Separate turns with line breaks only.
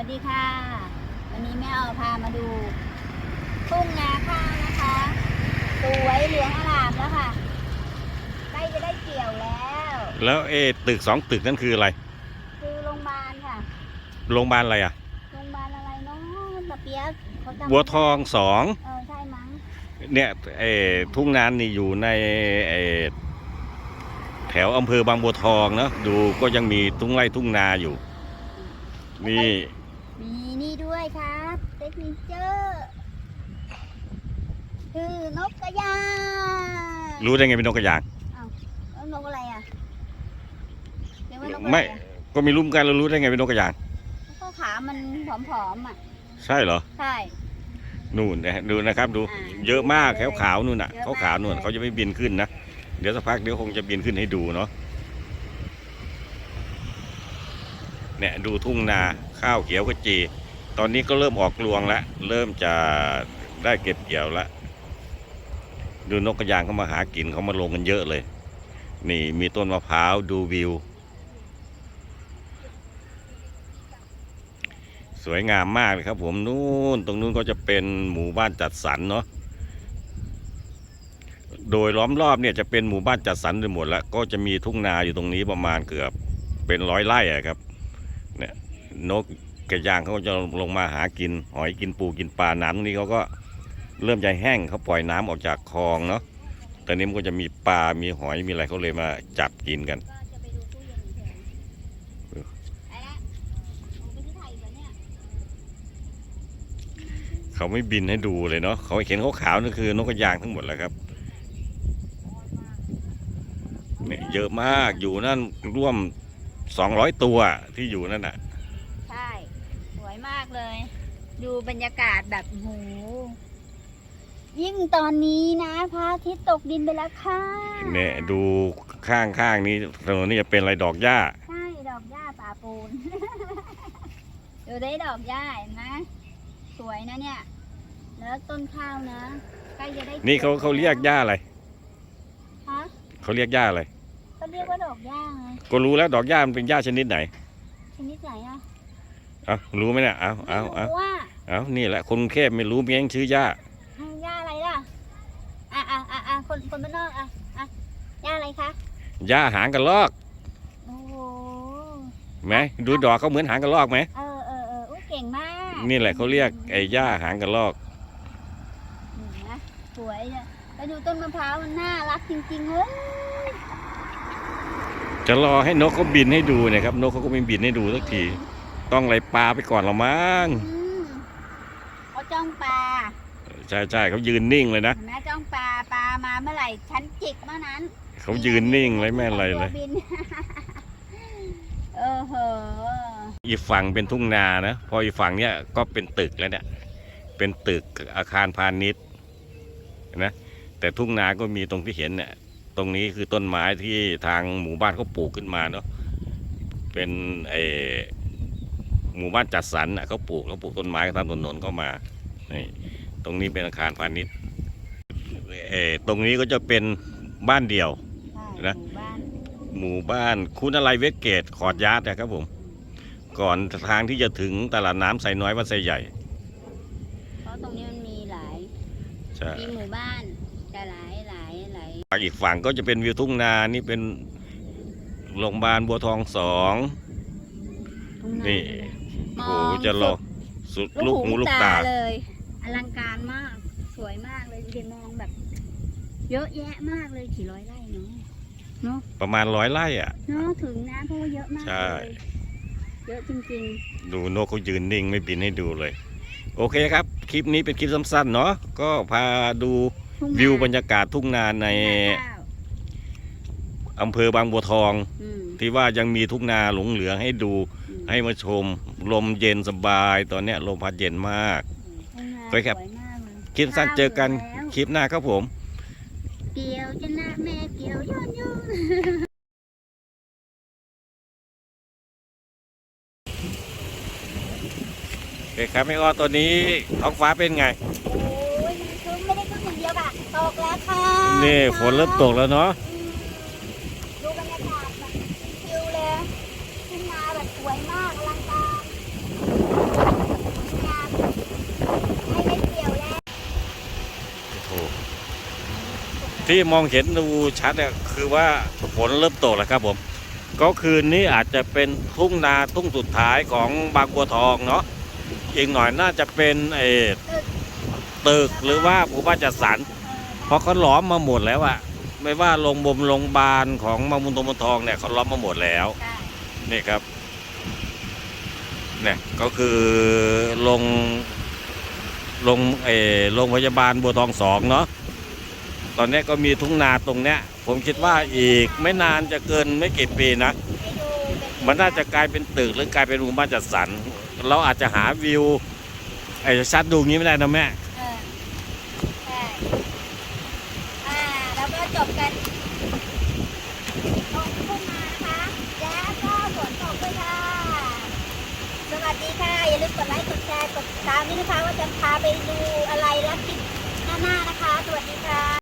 วัสดีค่ะ วันนี้แม่เอาพามาดูทุ่งนาข้าวนะคะสวยเหลืองอลามแล้วค่ะใกล้จะได้เกี่ยวแล้ว
แล้วเออตึกสองตึกนั่นคืออะไร
คือโรงพยาบาลค่ะ
โรงพยาบาลอะไรอะ
โรงพยาบาลอะไรเนาะตะเปียกเขาจำ
บัวทองสอง
เออใช่มั้ง
เนี่ยเออทุ่งนานนี่อยู่ในเออแถวอำเภอบางบัวทองเนาะดูก็ยังมีทุ่งไร่ทุ่งนาอยู่ นี่
มีนี่ด้วยครับเทคนิเจอร์คือนกกระยาง
รู้ได้ไงเป็นนกกระยาง
แล้วนกอะไรอะเรียกว่านกอะไร
ไม่
อะ
ก็ไม่รู้เหมือนกันเรารู้ได้ไงเป็นนกกระยาง
ก็ขามันผอมๆอะ
ใช่เหรอ
ใช่
นู่นนะฮะดูนะครับดู
อ่า
เยอะมากแถวขาวนู่นน่ะ
เยอะ
เขา
มาก
ขาวนู่น
เลย
เขาจะไม่บินขึ้นนะเดี๋ยวสักพักเดี๋ยวคงจะบินขึ้นให้ดูเนาะ เนี่ยดูทุ่งนาข้าวเขียวขจี ตอนนี้ก็เริ่มออกรวงแล้วเริ่มจะได้เก็บเกี่ยวแล้วดูนกกระยางเขามาหากินเขามาลงกันเยอะเลย นี่มีต้นมะพร้าวดูวิว สวยงามมากเลยครับ ผมนู่นตรงนู้นก็จะเป็นหมู่บ้านจัดสรรเนาะโดยล้อมรอบเนี่ยจะเป็นหมู่บ้านจัดสรรไปหมดแล้วก็จะมีทุ่งนาอยู่ตรงนี้ประมาณเกือบเป็นร้อยไร่ครับ นกกระยางเขาก็จะลงมาหากิน หอยกินปูกินปลาน้ำตรงนี้เขาก็เริ่มจะแห้งเขาปล่อยน้ำออกจากคลองเนาะตอนนี้มันก็จะมีปลา มีหอย มีอะไรเขาเลยมาจับกินกัน
เขา
ไม่บินให้ดูเลยเนาะ เขาเห็นเขาขาวนั่นคือนกกระยางทั้งหมดแหละครับเนี่ยเยอะมาก อยู่นั่นร่วมสองร้อยตัวที่อยู่นั่นน่ะ
ใช่สวย มากเลย ดูบรรยากาศแบบโหยิ่งตอนนี้นะพระอาทิตย์ตกดินไปแล้วค่ะ
เนี่ยดูข้างๆนี้ถนนนี่จะเป็นอะไรดอกหญ้า
ใช่ดอกหญ้าป่าปูน ดูได้ดอกหญ้าเห็นไหมสวยนะเนี่ย แล้วต้นข้าวนะใกล้จะได้
นี่เขา
ก็บ
เขาเรียกหญ้าอะไร
ฮะ
เขาเรียกหญ้าอะไร
เขาเรียกว่าดอกหญ้าไง
ก็รู้แล้วดอกหญ้ามันเป็นหญ้าชนิดไหน
ชนิดไหนอะ
เอารู้ไหมเนี่ยเอาเอาเอา
ไม่รู้ว่า
เอานี่แหละคนกรุงเทพไม่รู้เพียงชื่อหญ้า
หญ้าอะไรล่ะอะอะอะอะคนคนบ้านนอกอะอะหญ้าอะไรคะ
หญ้าหางกระรอก
โอ้โห
ไหมดูดอกเขาเหมือนหางกระรอกไหม
เออเออเอออุ้ยเก่งมาก
นี่แหละเขาเรียกไอ้หญ้าหางกระรอก
นี่นะสวยเนี่ยแล้วดูต้นมะพร้าวมันน่ารักจริงๆเฮ้ย
จะรอให้นกเขาบินให้ดูเนะครับ นกเขาก็ไม่บินให้ดูสักที ต้องไล่ปลาไปก่อนละมั้ง
อืมเขาจ้องปลา
ใช่ใช่เขายืนนิ่งเลยนะ
เห็นไหมจ้องปลาปลามาเมื่อไหร่ฉันจิกเมื่อนั้น
เขายืนนิ่งเลยแม่อะไรเลย
บิน เออเหอะ
อีกฝั่งเป็นทุ่งนานะ พออีกฝั่งเนี้ยก็เป็นตึกแล้วเนี่ย เป็นตึกอาคารพาณิชย์นะ แต่ทุ่งนาก็มีตรงที่เห็นเนี่ย ตรงนี้คือต้นไม้ที่ทางหมู่บ้านเขาปลูกขึ้นมาเนาะ เป็นเออ หมู่บ้านจัดสรรน่ะเขาปลูกเขาปลูกต้นไม้ตามถนนเข้ามานี่ตรงนี้เป็นอาคารพาณิชย์เออตรงนี้ก็จะเป็นบ้านเดี่ยว
ใช่
นะ
หมู่บ้าน
หมู่บ้านคุณอะไรเวสเกตขอดยาร์ดนะครับผม ก่อนทางที่จะถึงตลาดน้ำไซน้อยวัดไซใหญ่
เพราะตรงนี้มันมีหลาย
ใช่
มีหมู่บ้านแต่หลายหลายหลาย
อีกฝั่งก็จะเป็นวิวทุ่งนานี่เป็นโรงพยาบาลบัวทองสอง
ทุ่งา
นี่
ม
โอ้
อง
โหจะรอสุด
สุด
ลูกหูลูกตา
เลย อลังการมาก สวยมากเลยเห็นมองแบบ เยอะแยะมากเลยกี่ร้อยไร่เนาะ
ประมาณร้อยไร่อะ
เนาะถึงนะเพราะว่าเยอะมาก
ใช่
เลยเยอะจริง
ดูนกเขายืนนิ่งไม่บินให้ดูเลย โอเคครับ คลิปนี้เป็นคลิปสั้นๆเนาะก็พาดู
ๆทุ่งนา
วิวบรรยากาศทุ่งนาใน
ทุ่งนาข้าว
อำเภอบางบัวทอง
อืม
ที่ว่ายังมีทุ่งนาหลงเหลือให้ดู
อืม
ให้มาชม ลมเย็นสบาย ตอนเนี้ยลมพัดเย็นมาก
ทุ่งนา
ไปครับ
สวยมากเลย
คลิปสั้นเจอกัน
ข้าว
คลิปหน้าครับผม
เกี่ยวจะนะแม่เกี่ยวย้อนย้อน
โอเคครับแม่อ้อตัวนี้ท้องฟ้าเป็นไง
โอ้ยมันคือไม่ได้ขึ้นอย่างเดียวค่ะตกแล้วค่ะ
นี่ฝนเริ่มตกแล้วเนาะ
อื สวยมากอลังการงามให้ได้เกี่ยวแล้วโอ้
ที่มองเห็นดูชัดเนี่ยคือว่าฝนเริ่มตกแล้วครับผม ก็คืนนี้อาจจะเป็นทุ่งนาทุ่งสุดท้ายของบางบัวทองเนาะอีกหน่อยน่าจะเป็นเอ
ตึก
หรือว่าผู้บ้าจัดสรร
เพ
ราะเขาล้อมมาหมดแล้วอะไม่ว่าโรงบ่มโรงบาลของมังมุนตมทองเนี่ยเขาล้อมมาหมดแล้ว นี่ครับ เนี่ยก็คือลงลงเออโรงพยาบาลบัวทองสองเนาะตอนนี้ก็มีทุ่งนาตรงเนี้ย ผมคิดว่าอีกไม่นานจะเกินไม่กี่ปีนะ มันน่าจะกลายเป็นตึกหรือกลายเป็นหมู่บ้านจัดสรรเราอาจจะหาวิวไอ้ชัดดูงี้ไม่ได้นะแม่
แล้วก็จบกันตรงทุ่งนานะคะ แล้วก็ฝนตกด้วยค่ะ วัสดีค่ะ อย่าลืมกดไลค์ กดแชร์ กดติดตามด้วยนะคะว่าจะพาไปดูอะไรและคลิปหน้าๆนะคะ สวัสดีค่ะ